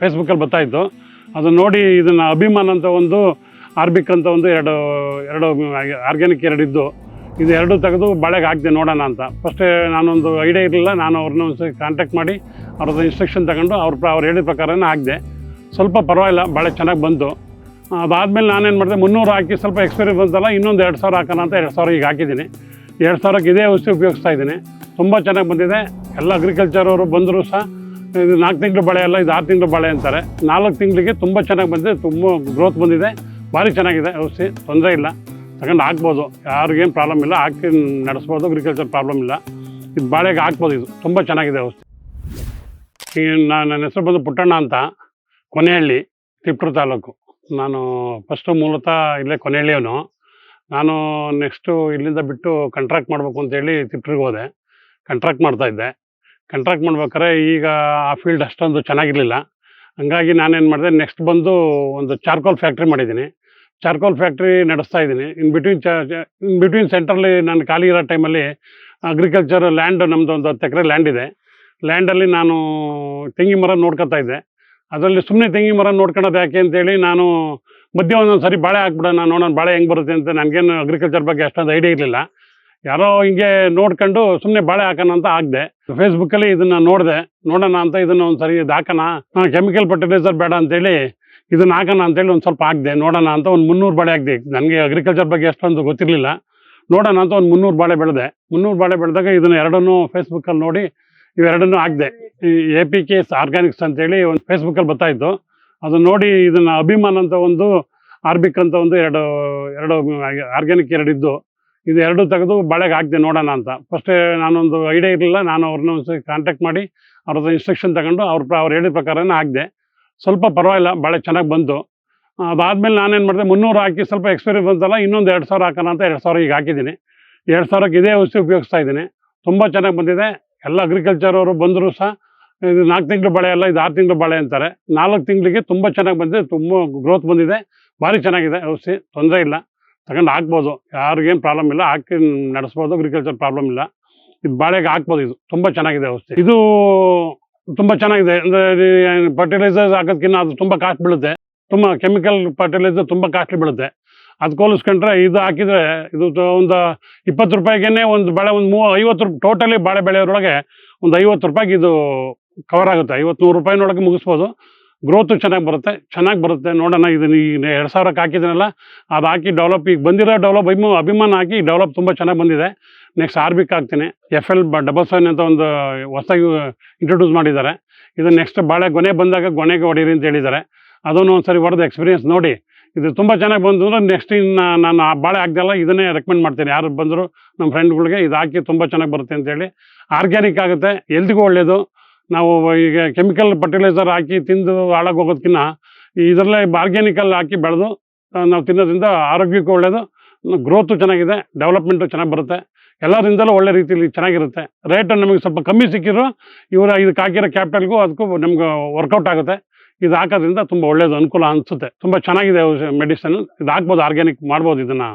ಫೇಸ್ಬುಕ್ಕಲ್ಲಿ ಬರ್ತಾಯಿತ್ತು ಅದನ್ನು ನೋಡಿ ಇದನ್ನು ಅಭಿಮಾನ್ ಅಂತ ಒಂದು ಆರ್ಬಿಕ್ ಅಂತ ಒಂದು ಎರಡು ಎರಡು ಆರ್ಗ್ಯಾನಿಕ್ ಎರಡು ಇದ್ದು, ಇದು ಎರಡು ತೆಗೆದು ಬಾಳೆಗೆ ಹಾಕಿದೆ ನೋಡೋಣ ಅಂತ. ಫಸ್ಟ್ ನಾನೊಂದು ಐಡಿಯಾ ಇರಲಿಲ್ಲ, ನಾನು ಅವ್ರನ್ನ ಒಂದು ಕಾಂಟ್ಯಾಕ್ಟ್ ಮಾಡಿ, ಅವ್ರದ್ದು ಇನ್ಸ್ಟ್ರಕ್ಷನ್ ತಗೊಂಡು ಅವ್ರ ಅವ್ರು ಹೇಳಿದ ಪ್ರಕಾರನೇ ಹಾಕಿದೆ. ಸ್ವಲ್ಪ ಪರವಾಗಿಲ್ಲ ಭಾಳ ಚೆನ್ನಾಗಿ ಬಂತು. ಅದಾದಮೇಲೆ ನಾನೇನು ಮಾಡಿದೆ, ಮುನ್ನೂರು ಹಾಕಿ ಸ್ವಲ್ಪ ಎಕ್ಸ್ಪೀರಿಯನ್ಸ್ ಬಂತಲ್ಲ, ಇನ್ನೊಂದು ಎರಡು ಸಾವಿರ ಹಾಕೋಣ ಅಂತ ಎರಡು ಸಾವಿರ ಈಗ ಹಾಕಿದ್ದೀನಿ. ಎರಡು ಸಾವಿರಕ್ಕೆ ಇದೇ ಔಷಧಿ ಉಪಯೋಗಿಸ್ತಾ ಇದ್ದೀನಿ. ತುಂಬ ಚೆನ್ನಾಗಿ ಬಂದಿದೆ. ಎಲ್ಲ ಅಗ್ರಿಕಲ್ಚರ್ ಅವರು ಬಂದರೂ ಸಹ ಇದು ನಾಲ್ಕು ತಿಂಗಳು ಬಳೆ ಅಲ್ಲ, ಇದು ಆರು ತಿಂಗಳು ಬಳೆ ಅಂತಾರೆ. ನಾಲ್ಕು ತಿಂಗಳಿಗೆ ತುಂಬ ಚೆನ್ನಾಗಿ ಬಂದಿದೆ, ತುಂಬ ಗ್ರೋತ್ ಬಂದಿದೆ, ಭಾರಿ ಚೆನ್ನಾಗಿದೆ. ಔಷಧಿ, ತೊಂದರೆ ಇಲ್ಲ. ತಗೊಂಡು ಹಾಕ್ಬೋದು. ಯಾರಿಗೇನು ಪ್ರಾಬ್ಲಮ್ ಇಲ್ಲ. ಹಾಕಿ ನಡೆಸ್ಬೋದು ಅಗ್ರಿಕಲ್ಚರ್ ಪ್ರಾಬ್ಲಮ್ ಇಲ್ಲ. ಇದು ಬಾಳೆಗೆ ಹಾಕ್ಬೋದು ಇದು. ತುಂಬ ಚೆನ್ನಾಗಿದೆ ಔಷಧಿ. ನಾನು ನನ್ನ ಹೆಸರು ಬಂದು ಪುಟ್ಟಣ್ಣ ಅಂತ. ಕೊನೆಹಳ್ಳಿ ತಿಪ್ಟೂರು ತಾಲೂಕು. ನಾನು ಫಸ್ಟು ಮೂಲತಃ ಇಲ್ಲೇ ಕೊನೆಹಳ್ಳಿಯವನು. ನಾನು ನೆಕ್ಸ್ಟು ಇಲ್ಲಿಂದ ಬಿಟ್ಟು ಕಂಟ್ರಾಕ್ಟ್ ಮಾಡಬೇಕು ಅಂತೇಳಿ ತಿಪ್ಟೂರಿಗೆ ಹೋದೆ. ಕಂಟ್ರಾಕ್ಟ್ ಮಾಡ್ತಾಯಿದ್ದೆ ಕಂಟ್ರಾಕ್ಟ್ ಮಾಡ್ಬೇಕಾದ್ರೆ ಈಗ ಆ ಫೀಲ್ಡ್ ಅಷ್ಟೊಂದು ಚೆನ್ನಾಗಿರಲಿಲ್ಲ. ಹಂಗಾಗಿ ನಾನೇನು ಮಾಡಿದೆ ನೆಕ್ಸ್ಟ್ ಬಂದು ಒಂದು ಚಾರ್ಕೋಲ್ ಫ್ಯಾಕ್ಟ್ರಿ ಮಾಡಿದ್ದೀನಿ. ಚಾರ್ಕೋಲ್ ಫ್ಯಾಕ್ಟ್ರಿ ನಡೆಸ್ತಾ ಇದ್ದೀನಿ. ಇನ್ ಬಿಟ್ವೀನ್ ಚ ಇನ್ ಬಿಟ್ವೀನ್ ಸೆಂಟ್ರಲ್ಲಿ ನಾನು ಖಾಲಿ ಇರೋ ಟೈಮಲ್ಲಿ ಅಗ್ರಿಕಲ್ಚರ್ ಲ್ಯಾಂಡ್ ನಮ್ಮದು ಒಂದು ಹತ್ತು ಎಕರೆ ಲ್ಯಾಂಡ್ ಇದೆ. ಲ್ಯಾಂಡಲ್ಲಿ ನಾನು ತೆಂಗಿನ ಮರ ನೋಡ್ಕೊತಾ ಇದ್ದೆ. ಅದರಲ್ಲಿ ಸುಮ್ಮನೆ ತೆಂಗಿನ ಮರ ನೋಡ್ಕೊಳೋದು ಯಾಕೆ ಅಂತೇಳಿ ನಾನು ಮಧ್ಯೆ ಒಂದೊಂದು ಸರಿ ಬಾಳೆ ಹಾಕ್ಬಿಡೋಣ, ನೋಡೋಣ, ಬಾಳೆ ಹೆಂಗೆ ಬರುತ್ತೆ ಅಂತ. ನನಗೇನು ಅಗ್ರಿಕಲ್ಚರ್ ಬಗ್ಗೆ ಅಷ್ಟೊಂದು ಐಡಿಯಾ ಇರಲಿಲ್ಲ. ಯಾರೋ ಹಿಂಗೆ ನೋಡ್ಕೊಂಡು ಸುಮ್ಮನೆ ಬಾಳೆ ಹಾಕೋಣ ಅಂತ ಹಾಕ್ದೆ ಫೇಸ್ಬುಕ್ಕಲ್ಲಿ ಇದನ್ನು ನೋಡಿದೆ. ನೋಡೋಣ ಅಂತ ಇದನ್ನು ಒಂದು ಸರಿ ಇದು ಹಾಕೋಣ. ಕೆಮಿಕಲ್ ಫರ್ಟಿಲೈಸರ್ ಬೇಡ ಅಂತೇಳಿ ಇದನ್ನ ಹಾಕೋಣ ಅಂತೇಳಿ ಒಂದು ಸ್ವಲ್ಪ ಹಾಕಿದೆ. ನೋಡೋಣ ಅಂತ ಒಂದು ಮುನ್ನೂರು ಬಾಳೆ ಹಾಕಿದೆ. ನನಗೆ ಅಗ್ರಿಕಲ್ಚರ್ ಬಗ್ಗೆ ಎಷ್ಟೊಂದು ಗೊತ್ತಿರಲಿಲ್ಲ. ನೋಡೋಣ ಅಂತ ಒಂದು ಮುನ್ನೂರು ಬಾಳೆ ಬೆಳೆದೆ. ಮುನ್ನೂರು ಬಾಳೆ ಬೆಳೆದಾಗ ಇದನ್ನು ಎರಡನ್ನೂ ಫೇಸ್ಬುಕ್ಕಲ್ಲಿ ನೋಡಿ ಇವೆರಡನ್ನೂ ಹಾಕಿದೆ. ಈ ಎ ಪಿ ಕೆಸ್ ಆರ್ಗ್ಯಾನಿಕ್ಸ್ ಅಂತೇಳಿ ಒಂದು ಫೇಸ್ಬುಕ್ಕಲ್ಲಿ ಬರ್ತಾಯಿತ್ತು ಅದನ್ನ ನೋಡಿ ಇದನ್ನು ಅಭಿಮಾನ್ ಅಂತ ಒಂದು, ಆರ್ಬಿಕ್ ಅಂತ ಒಂದು ಎರಡು ಎರಡು ಆರ್ಗ್ಯಾನಿಕ್ ಎರಡು ಇದ್ದು. ಇದು ಎರಡು ತೆಗೆದು ಬಾಳೆಗೆ ಹಾಕಿದೆ ನೋಡೋಣ ಅಂತ. ಫಸ್ಟ್ ನಾನೊಂದು ಐಡಿಯಾ ಇರಲಿಲ್ಲ, ನಾನು ಅವ್ರನ್ನ ಒಂದು ಕಾಂಟ್ಯಾಕ್ಟ್ ಮಾಡಿ ಅವ್ರದ್ದು ಇನ್ಸ್ಟ್ರಕ್ಷನ್ ತಗೊಂಡು ಅವ್ರ ಅವ್ರು ಹೇಳಿದ ಪ್ರಕಾರನೇ ಹಾಕಿದೆ. ಸ್ವಲ್ಪ ಪರವಾಗಿಲ್ಲ ಭಾಳ ಚೆನ್ನಾಗಿ ಬಂತು. ಅದಾದಮೇಲೆ ನಾನೇನು ಮಾಡಿದೆ, ಮುನ್ನೂರು ಹಾಕಿ ಸ್ವಲ್ಪ ಎಕ್ಸ್ಪೀರಿಯನ್ಸ್ ಬಂತಲ್ಲ, ಇನ್ನೊಂದು ಎರಡು ಸಾವಿರ ಹಾಕೋಣ ಅಂತ ಎರಡು ಸಾವಿರ ಈಗ ಹಾಕಿದ್ದೀನಿ. ಎರಡು ಸಾವಿರಕ್ಕೆ ಇದೇ ಔಷಧಿ ಉಪಯೋಗಿಸ್ತಾ ಇದ್ದೀನಿ. ತುಂಬ ಚೆನ್ನಾಗಿ ಬಂದಿದೆ. ಎಲ್ಲ ಅಗ್ರಿಕಲ್ಚರ್ ಅವರು ಬಂದರೂ ಸಹ, ಇದು ನಾಲ್ಕು ತಿಂಗಳು ಬಾಳೆ ಅಲ್ಲ, ಇದು ಆರು ತಿಂಗಳು ಬಾಳೆ ಅಂತಾರೆ. ನಾಲ್ಕು ತಿಂಗಳಿಗೆ ತುಂಬ ಚೆನ್ನಾಗಿ ಬಂದಿದೆ, ತುಂಬ ಗ್ರೋತ್ ಬಂದಿದೆ. ಭಾರಿ ಚೆನ್ನಾಗಿದೆ ಔಷಧಿ, ತೊಂದರೆ ಇಲ್ಲ. ತಗೊಂಡು ಹಾಕ್ಬೋದು. ಯಾರಿಗೇನು ಪ್ರಾಬ್ಲಮ್ ಇಲ್ಲ. ಹಾಕಿ ನಡೆಸ್ಬೋದು. ಅಗ್ರಿಕಲ್ಚರ್ ಪ್ರಾಬ್ಲಮ್ ಇಲ್ಲ. ಇದು ಬಾಳೆಗೆ ಹಾಕ್ಬೋದು ಇದು. ತುಂಬ ಚೆನ್ನಾಗಿದೆ ಔಷಧಿ. ಇದು ತುಂಬ ಚೆನ್ನಾಗಿದೆ. ಅಂದರೆ ಫರ್ಟಿಲೈಸರ್ಸ್ ಹಾಕೋದಕ್ಕಿಂತ ಅದು ತುಂಬ ಕಾಸ್ಟ್ ಬೀಳುತ್ತೆ. ತುಂಬ ಕೆಮಿಕಲ್ ಫರ್ಟಿಲೈಸರ್ ತುಂಬ ಕಾಸ್ಟ್ಲಿ ಬೀಳುತ್ತೆ. ಅದಕ್ಕೆ ಹೋಲಿಸ್ಕೊಂಡ್ರೆ ಇದು ಹಾಕಿದರೆ ಇದು ಒಂದು ಇಪ್ಪತ್ತು ರೂಪಾಯಿಗೆ ಒಂದು ಬಾಳೆ ಒಂದು ಮೂವ ಐವತ್ತು ರೂಪಾಯಿ ಟೋಟಲಿ ಬಾಳೆ ಬೆಳೆಯೋದ್ರೊಳಗೆ ಒಂದು ಐವತ್ತು ರೂಪಾಯಿಗೆ ಇದು ಕವರ್ ಆಗುತ್ತೆ. ಐವತ್ತು ನೂರು ರೂಪಾಯಿನೊಳಗೆ ಮುಗಿಸ್ಬೋದು. ಗ್ರೋತು ಚೆನ್ನಾಗಿ ಬರುತ್ತೆ ಚೆನ್ನಾಗಿ ಬರುತ್ತೆ. ನೋಡೋಣ, ಇದನ್ನ ಈಗ ಎರಡು ಸಾವಿರಕ್ಕೆ ಹಾಕಿದ್ದೀನಲ್ಲ, ಅದು ಹಾಕಿ ಡೆವಲಪ್ ಈಗ ಬಂದಿರೋ ಡೆವಲಪ್ ಅಭಿಮ ಅಭಿಮಾನ ಹಾಕಿ ಡೆವಲಪ್ ತುಂಬ ಚೆನ್ನಾಗಿ ಬಂದಿದೆ. ನೆಕ್ಸ್ಟ್ ಆರ್ ಬಿಕ್ ಹಾಕ್ತೀನಿ. ಎಫ್ ಎಲ್ ಡಬಲ್ ಸೆವೆನ್ ಅಂತ ಒಂದು ಹೊಸದಾಗಿ ಇಂಟ್ರೊಡ್ಯೂಸ್ ಮಾಡಿದ್ದಾರೆ. ಇದು ನೆಕ್ಸ್ಟ್ ಬಾಳೆ ಗೊನೆ ಬಂದಾಗ ಗೊನೆಗೆ ಹೊಡೀರಿ ಅಂತ ಹೇಳಿದ್ದಾರೆ. ಅದನ್ನು ಒಂದು ಸರಿ ಹೊಡೆದು ಎಕ್ಸ್ಪೀರಿಯನ್ಸ್ ನೋಡಿ. ಇದು ತುಂಬ ಚೆನ್ನಾಗಿ ಬಂತು ಅಂದರೆ ನೆಕ್ಸ್ಟ್ ಇನ್ನು ನಾನು ಆ ಬಾಳೆ ಹಾಕ್ದಲ್ಲ ಇದನ್ನೇ ರೆಕಮೆಂಡ್ ಮಾಡ್ತೀನಿ. ಯಾರು ಬಂದರು ನಮ್ಮ ಫ್ರೆಂಡ್ಗಳಿಗೆ ಇದು ಹಾಕಿ ತುಂಬ ಚೆನ್ನಾಗಿ ಬರುತ್ತೆ ಅಂತೇಳಿ ಆರ್ಗ್ಯಾನಿಕ್ ಆಗುತ್ತೆ ಎಲ್ದಿಗೂ ಒಳ್ಳೆಯದು ನಾವು ಈಗ ಕೆಮಿಕಲ್ ಫರ್ಟಿಲೈಸರ್ ಹಾಕಿ ತಿಂದು ಹಾಳಾಗಿ ಹೋಗೋದಕ್ಕಿಂತ ಇದರಲ್ಲೇ ಆರ್ಗ್ಯಾನಿಕಲ್ಲಿ ಹಾಕಿ ಬೆಳೆದು ನಾವು ತಿನ್ನೋದ್ರಿಂದ ಆರೋಗ್ಯಕ್ಕೂ ಒಳ್ಳೆಯದು ಗ್ರೋತು ಚೆನ್ನಾಗಿದೆ ಡೆವಲಪ್ಮೆಂಟು ಚೆನ್ನಾಗಿ ಬರುತ್ತೆ. ಎಲ್ಲರಿಂದಲೂ ಒಳ್ಳೆ ರೀತಿಯಲ್ಲಿ ಚೆನ್ನಾಗಿರುತ್ತೆ. ರೇಟ್ ನಮಗೆ ಸ್ವಲ್ಪ ಕಮ್ಮಿ ಸಿಕ್ಕಿದ್ರು ಇವರ ಇದಕ್ಕೆ ಹಾಕಿರೋ ಕ್ಯಾಪಿಟಲ್ಗೂ ಅದಕ್ಕೂ ನಮ್ಗೆ ವರ್ಕೌಟ್ ಆಗುತ್ತೆ. ಇದು ಹಾಕೋದ್ರಿಂದ ತುಂಬ ಒಳ್ಳೇದು ಅನುಕೂಲ ಅನಿಸುತ್ತೆ. ತುಂಬ ಚೆನ್ನಾಗಿದೆ ಮೆಡಿಸನ್ ಇದು ಹಾಕ್ಬೋದು ಆರ್ಗ್ಯಾನಿಕ್ ಮಾಡ್ಬೋದು ಇದನ್ನು.